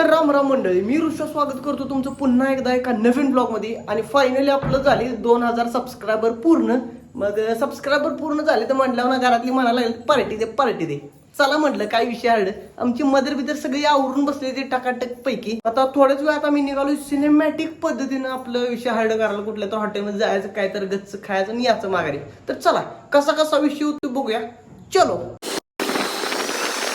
तर राम राम मंडळी. मी ऋषा स्वागत करतो तुमचं पुन्हा एकदा एका नवीन ब्लॉगमध्ये आणि फायनली आपलं झाले दोन हजार सबस्क्रायबर पूर्ण. मग सबस्क्रायबर पूर्ण झाले तर म्हटल्यावर ना घरातली म्हणायला लागली पार्टी दे पार्टी दे. चला म्हटलं काय विषय हरड आमची मदर बिदर सगळी आवरून बसले ते टकाटक पैकी. आता थोड्याच वेळात आम्ही निघालो सिनेमॅटिक पद्धतीनं आपलं विषय हार्ड करायला कुठल्या तर हॉटेलमध्ये जायचं काय तर गच्च खायचं आणि याचं माघारी. तर चला कसा कसा विषय होतो बघूया. चलो.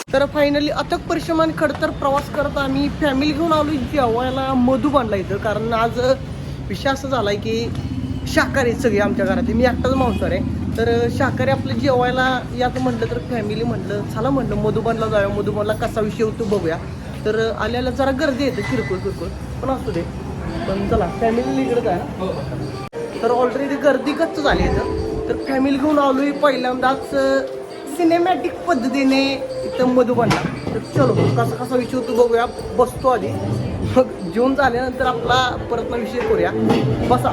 तर फायनली अथक परिश्रमाने खडतर प्रवास करत आम्ही फॅमिली घेऊन आलो जेवायला मधुबानला इथं. कारण आज विषय असा झालाय की शाकाहारी सगळे आमच्या घरात मी एकटाच मांसाहार आहे. तर शाकाहारी आपलं जेवायला याचं म्हटलं तर फॅमिली म्हटलं चला म्हटलं मधुबानला जाऊया. मधुबानला कसा विषय होतो बघूया. तर आल्याला जरा गर्दी येते किरकोळ किरकोळ. पण असू दे. पण चला फॅमिली आहे ना तर ऑलरेडी गर्दी गच्च झाली इथं. तर फॅमिली घेऊन आलोय. पहिल्यांदाच सिनेमॅटिक पद्धतीने इथं मधुबनला तर चलो कसा कसा विषय होतो बघूया. बसतो आधी. मग जेवण झाल्यानंतर आपला परत विषय करूया. बसा.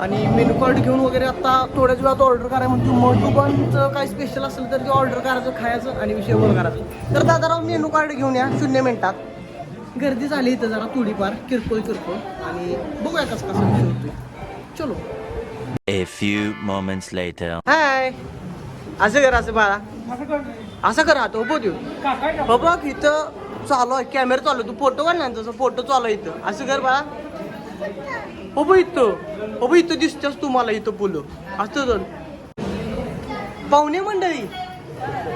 आणि मेनू कार्ड घेऊन वगैरे आता थोड्याच वेळात ऑर्डर करायला म्हणतो. मधुबनचं काय स्पेशल असेल तर ते ऑर्डर करायचं खायचं आणि विषय वर करायचं. तर दादाराव मेनू कार्ड घेऊन या. शून्य मिनिटात. गर्दी झाली इथं जरा थोडीफार. किरकोळ किरकोळ. आणि बघूया कसं कसा विषय होतोय. चलो. A few moments later. हाय असं कर असं बाळा. असं कर. आता हो देऊ. हो बघ इथं चालू आहे कॅमेरा चालू. तू फोटो काढ ना तसं फोटो चालू आहे इथं. असं कर बाळा. हो बघ इथं. हो बघ इथं दिसतेस तुम्हाला इथं बोलो असं पाहुणे मंडळी.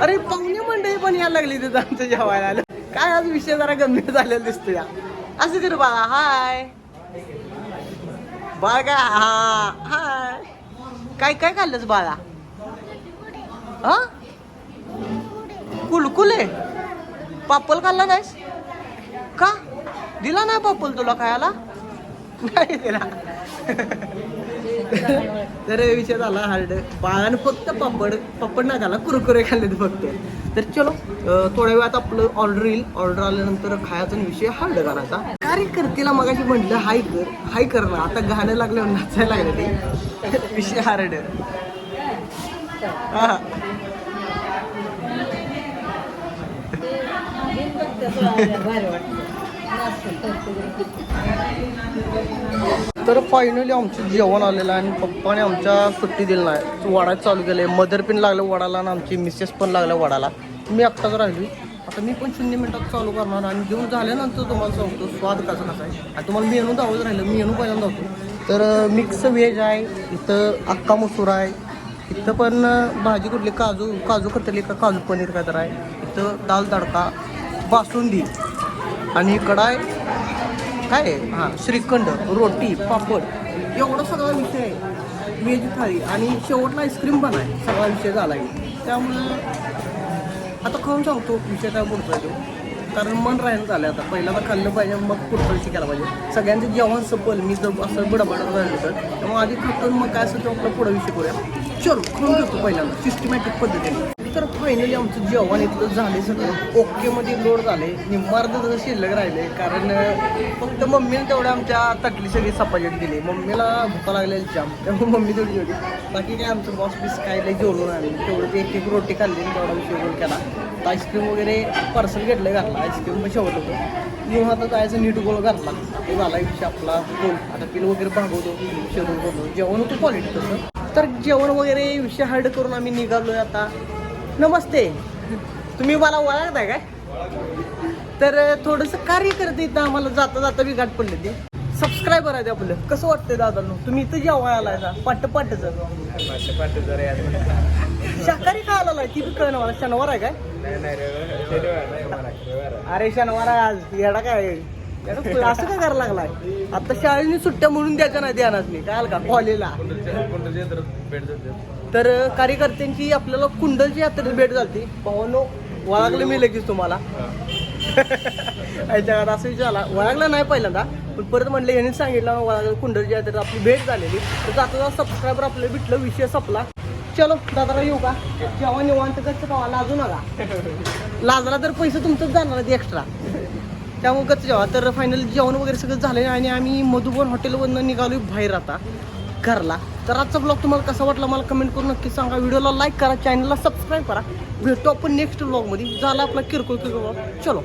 अरे पाहुणे मंडळी पण यायला लागली तिथं आमचं जेवायला. आलं काय आज विषय जरा गंभीर झालेला दिसतो या. असं कर बाळा. हाय बाळ काय? हा. हाय काय काय खाल्लंस बाळा? हा? कुलकुले पापल खाल्ला नाहीस? का? दिला नाही पापल तुला खायला? नाही दिला. तर विषय झाला हार्ड बाळानं फक्त पापड पापड नाही खाला कुरकुरे खाल्लेत फक्त. तर चलो थोड्या वेळात आपलं ऑर्डर येईल. ऑर्डर आल्यानंतर खायचा विषय हार्ड करायचा. कार्यकर्तीला मगाशी म्हटलं हाय कर हाय कर ना. आता गाणं लागल्यावर नाचायला लागलं. ते विषय हार्ड हा. तर फायनली आमचं जेवण आलेलं आहे आणि पप्पाने आमच्या सुट्टी दिली नाही. वडाच चालू केले मदर पण लागलं वडाला आणि आमची मिसेस पण लागल्या वडाला. मी आत्ताच राहिली आता मी पण शून्य मिनिटात चालू करणार आणि जेवण झाल्यानंतर तुम्हाला सांगतो स्वाद कसा कसा आहे. आणि तुम्हाला मेनू दावत राहिलं. मेनू पहिल्यांदा होतो तर मिक्स व्हेज आहे इथं अक्का मसूर आहे. इथं पण भाजी कुठली? काजू काजू कतली का? काजू पनीर काय तर आहे. इथं दाल तडका बासुंदी. आणि इकडं आहे काय? आहे? हां श्रीखंड रोटी पापड. एवढं सगळा विषय आहे. व्हेज थाळी. आणि शेवटला आईस्क्रीम पण आहे. सगळा विषय झाला आहे त्यामुळं आता खाऊन सांगतो विषय काय बोलतोय तो. कारण मन राहिलं झालं आता. पहिला तर खाल्लं पाहिजे मग पुढचं विषय केला पाहिजे. सगळ्यांचं जेवण सपल. मी जर असं बडबडत राहिलं तर. त्यामुळे आधी खातो मग काय असं ते आपलं पुढं विषय करूया. चलो खाऊन घेतो पहिल्यांदा. सिस्टमॅटिक पद्धतीने. तर फायनली आमचं जेवण इथलं झाले सगळं. ओकेमध्ये लोड झाले निम्मार्ध जसं शिल्लक राहिले. कारण फक्त मम्मीने तेवढ्या आमच्या तकली सगळी सपाजट दिली. मम्मीला भुका लागलेली जाम. त्यामुळे मम्मी तेवढी जेवली. बाकी काय आमचं बॉस बीस काय लई जेवलो आले. तेवढं ते एक एक रोटी खाल्ली तेवढा विषय केला. तर आईस्क्रीम वगैरे पार्सल घेतलं घातला. आईस्क्रीम मग शेवट होतं. येऊन आता जायचं नीट गोळ घातला. ते झाला विषय आपला गोल. आता पिल वगैरे भागवतो शेवट बोलतो जेवण होतं क्वालिटी तसं. तर जेवण वगैरे विषय हार्ड करून आम्ही निघालोय आता. नमस्ते. तुम्ही मला ओळखताय काय? तर थोडंसं कार्य करते इथं आम्हाला जाता जाता बी गाठ पडले ते. सबस्क्रायबर आहे ते आपलं. कसं वाटतंय दादांनो? तुम्ही इथं जेव्हा आलाय का पाट पाटच शाकाहारी का आला ती बी कळलं मला. शनिवार आहे काय? अरे शनिवार आहे आज. येडा काय? असं काय करायला लागलाय? आता शाळेने सुट्ट्या म्हणून द्यायच्या नाही ध्यानात नाही? काय का? कॉलेजला. तर कार्यकर्त्यांची आपल्याला कुंडलची यात्रेत भेट झाली पवनो वळागलं मी लगेच तुम्हाला. याच्या असं विचारला वळागलं नाही पहिल्यांदा पण परत म्हणलं यांनी सांगितलं वळागलं कुंडलची यात्रेत आपली भेट झालेली. तर जाता सबस्क्रायबर आपलं भेटलं विषय संपला. चलो दादाला येऊ का? जेव्हा निवांत कसं का लाजू नका लाजला तर पैसे तुमचंच जाणार एक्स्ट्रा त्यामुळे कसं जेव्हा तर फायनल जेवण वगैरे सगळं झालं आणि आम्ही मधुबन हॉटेलवरनं निघालो बाहेर आता घरला. तर आजचा ब्लॉग तुम्हाला कसा वाटला मला कमेंट करून नक्की सांगा. व्हिडिओला लाईक करा चॅनलला सबस्क्राईब करा. भेटतो आपण नेक्स्ट ब्लॉगमध्ये झाला आपला किरकोळ किरकोळ चलो.